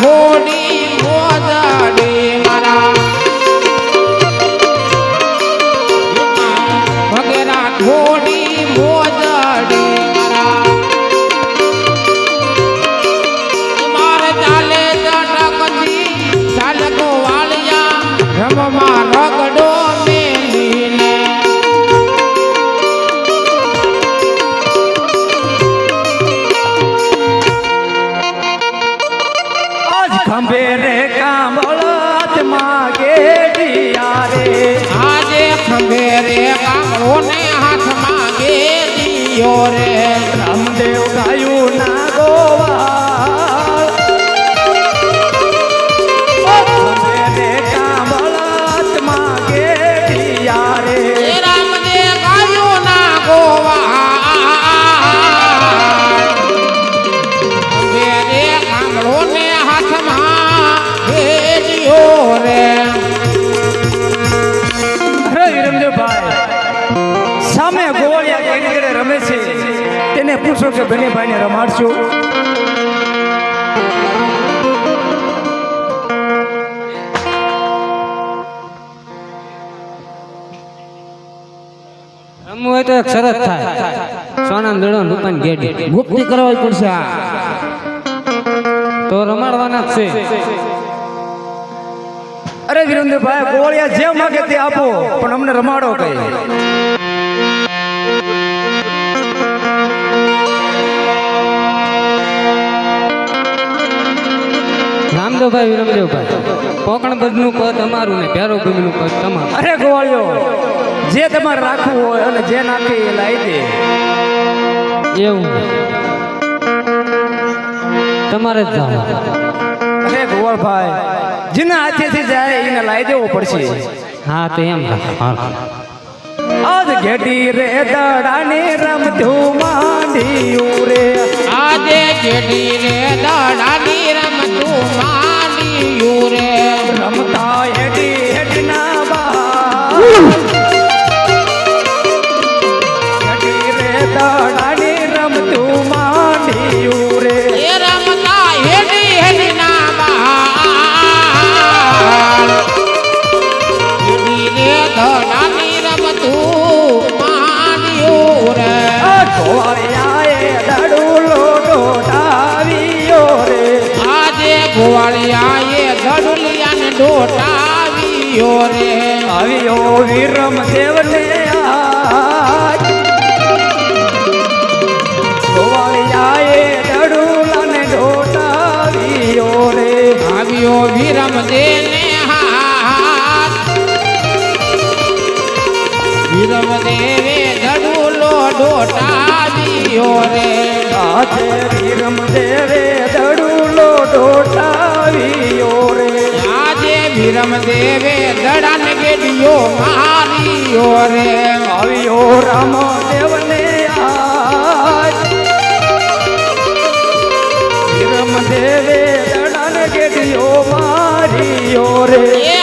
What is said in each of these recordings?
ভোনি તેને પૂછો ભાઈને રમાડશો. રમવું હોય તો એક શરત થાય. સોના દડો રૂપાની ગેડી. ગુપ્તી કરવી પડશે તો રમાડવાના જ છે. અરે વિરેન્દ્રભાઈ ગોળિયા જે માગે તે આપો પણ અમને રમાડો કઈ. રામદેવભાઈ વિરમદેવભાઈ કોકણ બધનું પદ અમારું ને ભેરો ભૂમિનું પદ તમારું. અરે ગોળિયો જે તમારે રાખવું હોય અને જે નાખે એ લાવી દે. એવું તમારે જ જાવ અરે ગોળભાઈ જેના હાથેથી જાય એને લાવી દેવો પડશે. હા તો એમ હા. આજ ઘેટી રે દડાની રમતું માંડ્યું રે. આજે ઘેટી રે દડાની રમતું માંડ્યું રે રમતા હેડી હેડના બા દડાની રમતું માંડ્યું રે ડોટાવ્યો રે. આવ્યો વિરમ દેવને આવ્યો વિરમ દેને હાથ વિરમ દેવે ધડુલો ડોટાવ્યો રે. આજે વિરમ દેવે દડુલો ડોટાવ્યો રે. વિરમ દેવે દડાને ગેડિયો માર્યો રે. આવ્યો રામ દેવને વિરમ દેવે દડાને ગેડિયો માર્યો રે.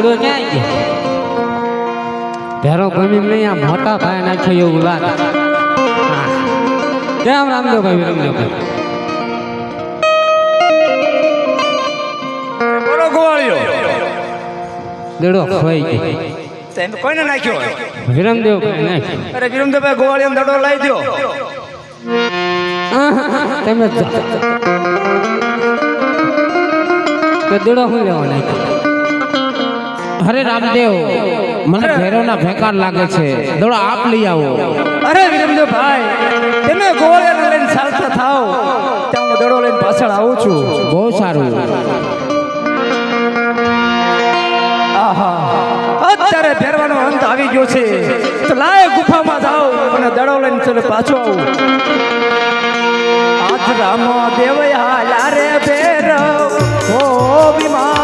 દડો ક્યાં આવી ભેરો ગમી નહીં આ મોટા ભાઈ નાખ્યો એવું લાગે. હા. કેમ રામદેવ ભાઈ રામદેવ ભાઈ. દેડો ખોઈ ગઈ તેમ કોઈને નાખ્યો વિરમદેવ નાખ્યો. અરે વિરમદેવભાઈ ગોવાળિયો દડો લઈ દો તમે તો દેડો શું લેવા નાખ્યો અરે રામદેવ મને ભેરોના ભેકાર લાગે છે. દોડો આપ લઈ આવો. અરે વિરમદેવભાઈ તમે ગોળે લઈને ચાલતા થાવ ત્યાં હું દડો લઈને પાછળ આવું છું. બહુ સારું. આહા. અત્યારે ફેરવાનો અંત આવી ગયો છે. તો લાય ગુફામાં જાઓ અને દડો લઈને ચલો પાછો આવું. આજ રામ હાલા રે ભેરવ. ઓ બીમારે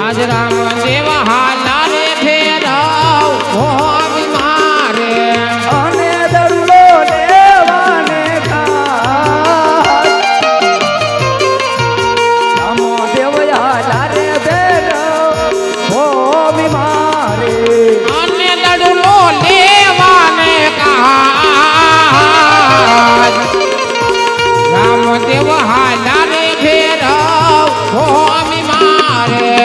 આજ રામ દેવ હાલા રે রে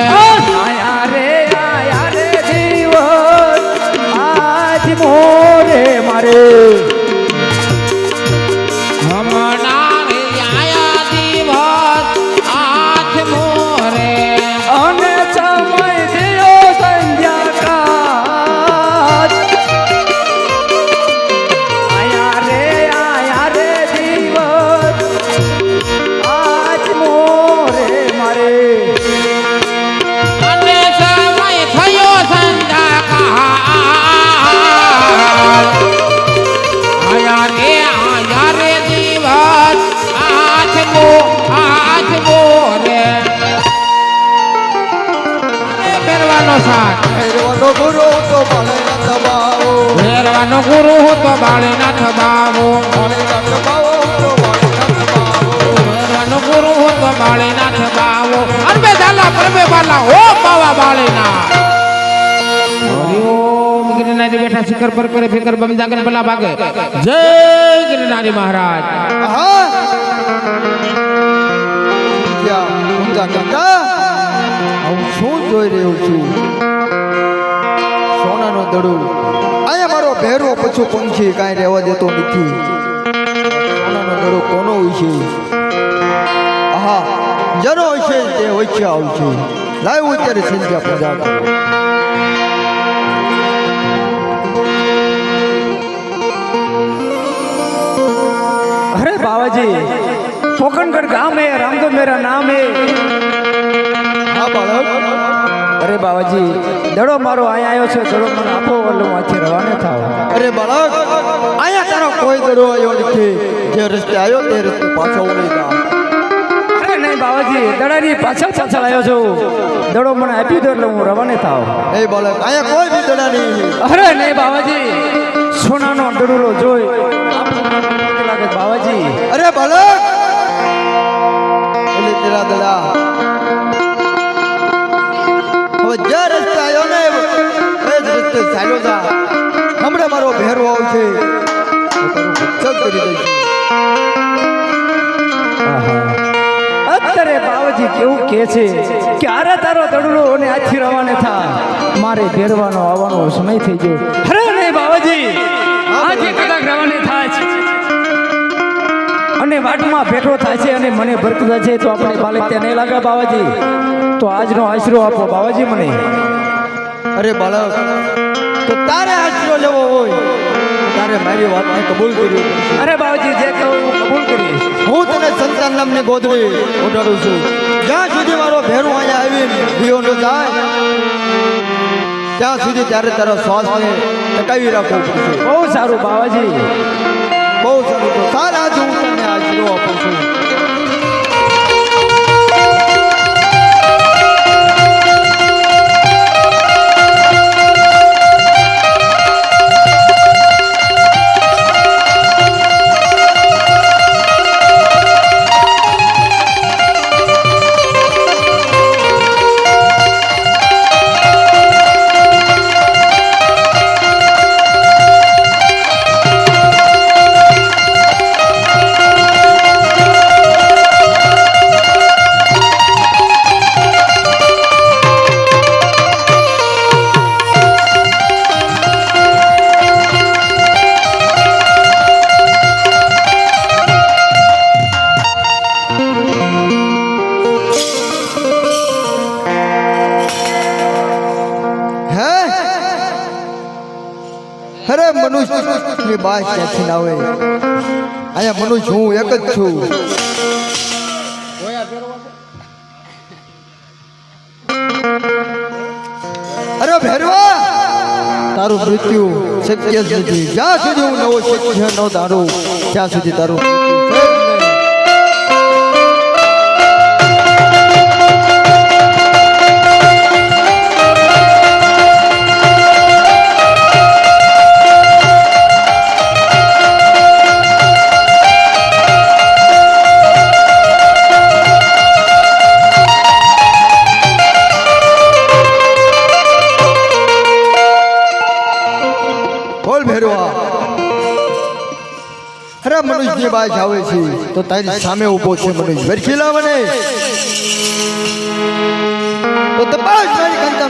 સાથ ભૈરવનો ગુરુ તો ભલે ન દબાવો. પહેરવાનો ગુરુ તો ન દબાવો. તો ભલે ન દબાવો ગુરુ તો અનબે ઝાલા પરબે બાલા. હો પાવા ઓમ ગિરનારી બેઠા શિખર પર કરે ફિકર બમ જાગર ભલા ભાગે. જય ગિરનારી મહારાજ. હું શું જોઈ રહ્યો છું? વાદળું અહીંયા મારો ભેરો પછું પંખી કાંઈ રહેવા દેતો નથી. સોનાનો ગળો કોનો હોય છે? આહા જનો હોય છે તે ઓછા હોય છે. લાવ્યું અત્યારે સંધ્યા પૂજા અરે બાવાજી પોકણગઢ ગામ હે રામદો મેરા નામ હે. હા બાળક. અરે બાવાજી દડો મારો અહીંયા આવ્યો છે દડો મને આપો એટલે હું અહીંથી રવાને થાવ. અરે બાળક અહીંયા તારો કોઈ દડો આવ્યો નથી. જે રસ્તે આવ્યો તે રસ્તે પાછો ઉડી જા અરે નહીં બાવાજી દડાની પાછળ પાછળ આવ્યો છું. દડો મને આપી દો એટલે હું રવાને થાવ. એ બાળક અહીંયા કોઈ બી દડા નહીં. અરે નહીં બાવાજી સોનાનો દડુલો જોઈ. લાગે બાબાજી અરે બાળક એટલે તેરા દડા. ચાલ્યો જા. હમણાં મારો ભેરો આવશે. ભક્ષક કરી દઈશ. અત્યારે બાવજી કેવું કે છે કે અરે તારો તડડો અને આથી રવાને થા. મારે ભેરવાનો આવવાનો સમય થઈ ગયો. અરે નહીં બાબાજી આજે કદાચ રવાને થાય છે. અને વાટમાં ભેટો થાય છે અને મને ભરકતા છે તો આપણે બાલક ત્યાં નહીં લાગે બાવાજી. તો આજનો આશરો આપો બાવાજી મને. અરે બાળક તો તારે આશરો લેવો હોય. તારે મારી વાતને કબૂલ કરી અરે બાબાજી જે કહું હું કબૂલ કરી હું તને સંતાન નામની ગોદડી ઉડાડું છું. જ્યાં સુધી મારો ભેરું અહીંયા આવી દીવો ન જાય ત્યાં સુધી ત્યારે તારો શ્વાસને ટકાવી રાખવો પડશે. બહુ સારું બાબાજી બહુ સારું. તો સારા જ હું તમને આશરો આપું છું. બાસ ક્યાંથી ના આવે અહીંયા મનુષ્ય હું એક જ છું. અરે ભેરવા! તારું મૃત્યુ શક્ય જ નથી. જ્યાં સુધી હું નવો શક્ય ન ધારું, ત્યાં સુધી તારું મૃત્યુ મનુષ્યની બાજ આવે છે. તો તારી સામે ઊભો છે મનુષ્ય વેરખી લાવ મને તો તપાસ મારી કાંતા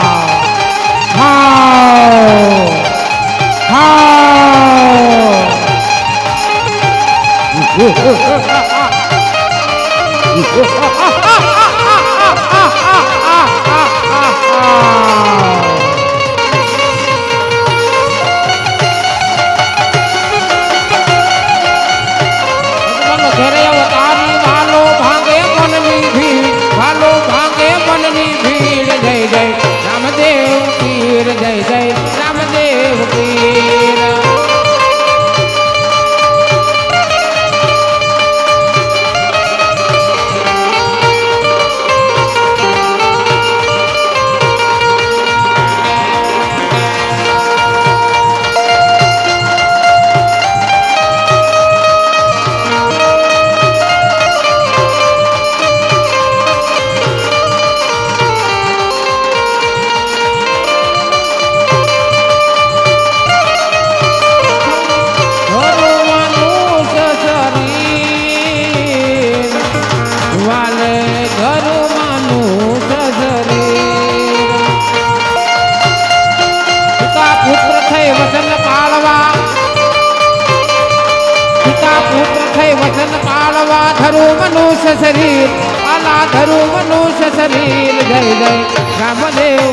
પિતા થઈ વચન પાળવા ધરું મનુષ્ય શરીર આલા ધરું મનુષ્ય શરીર. જય જય, રામદેવ.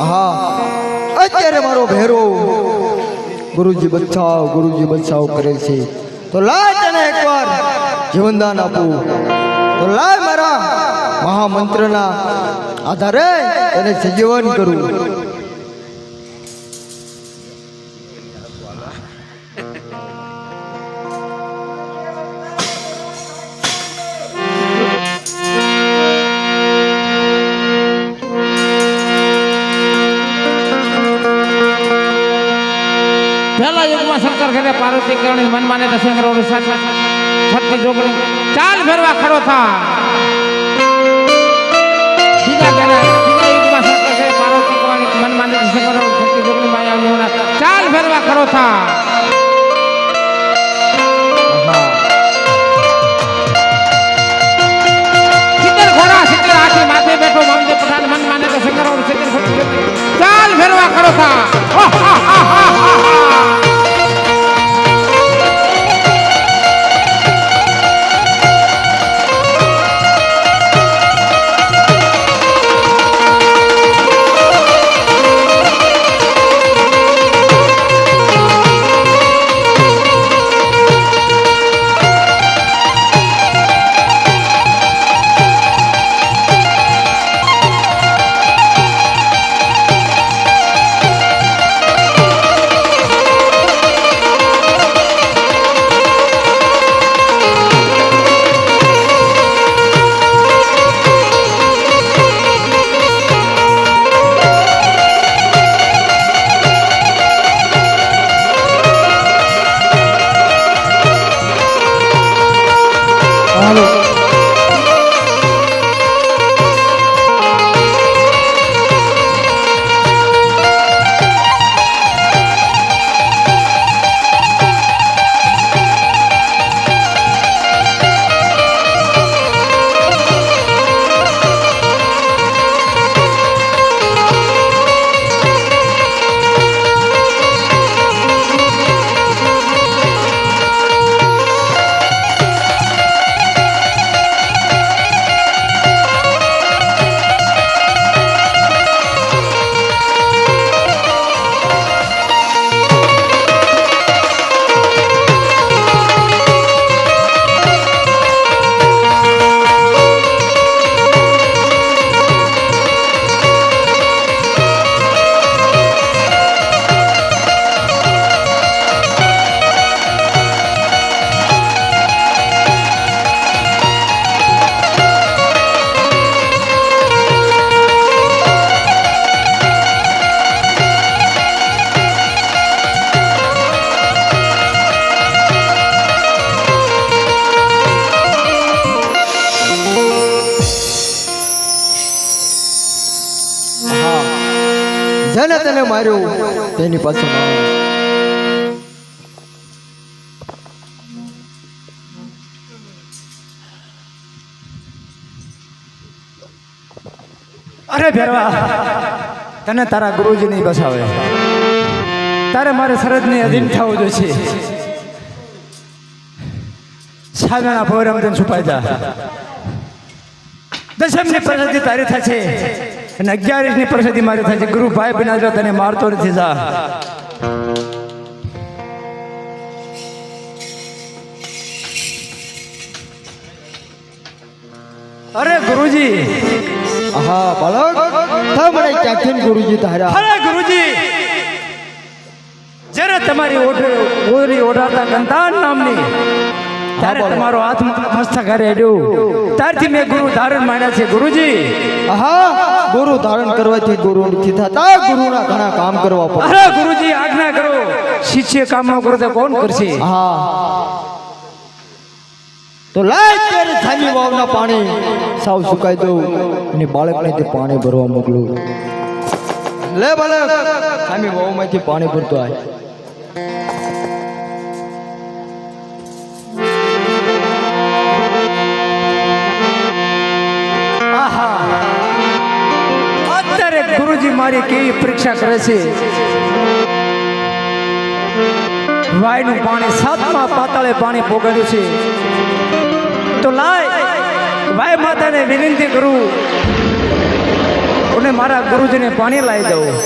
હા અત્યારે મારો ભેરો ગુરુજી બચાવ ગુરુજી બચાવ કરે છે. તો લાય તને એકવાર જીવનદાન આપું. તો લાય મારા મહામંત્રના આધારે એને સજીવન કરું પહેલા યુગમાં શંકર ઘરે પાર્વતી કરણી મન માને દર્શન કરો છઠ્ઠી જોગણી. ચાલ ફેરવા ખડો થા કરણી મન માને દર્શન કરો છઠ્ઠી જોગણી માયા મોના ચાલ ફેરવા ખડો થા સિત્તેર ઘોડા સિત્તેર હાથી માથે બેઠો મામદે પઠાણ મન માને તો કરો સિત્તેર છઠ્ઠી ચાલ ફેરવા ખડો થા હાલો માર્યો. તેની પાછળ અરે ભેરવા, તને તારા ગુરુજી નહીં બસાવે. તારે મારે સરહદની અધીન થવું જોઈએ. સામેના તને છુપાઈ જા. દશમની પ્રગતિ તારી થશે. અને અગિયારીસની પરિસ્થિતિ મારી છે. ગુરુ ભાઈ બિના જો તને મારતો નથી જા. અરે ગુરુજી. હા બાળક. તમારે ક્યાંથી ગુરુજી તારા અરે ગુરુજી. જ્યારે તમારી ઓઢ ઓરી ઓઢાતા કંતાન નામની ત્યારે. તમારો હાથ મસ્તક હારે અડ્યું ત્યારથી મેં ગુરુ ધારણ માંડ્યા છે ગુરુજી. હા ગુરુ ધારણ કરવાથી ગુરુ નથી થતા. ગુરુના ઘણા કામ કરવા પડે. અરે ગુરુજી આજ્ઞા કરો. શિષ્ય કામ ન કરો તો કોણ કરશે? હા તો લાય ત્યારે થાની વાવના પાણી. સાવ સુકાઈ દઉં અને બાળકને તે પાણી ભરવા મોકલું. લે બાળક થાની વાવમાંથી પાણી ભરતો આય. ગુરુજી મારી કેવી પરીક્ષા કરે છે? વાયનું પાણી સાતમા પાતાળે પાણી પોગાડ્યું છે. તો લાય, વાય માતાને વિનંતી કરું. અને મારા ગુરુજીને પાણી લાવી દઉં.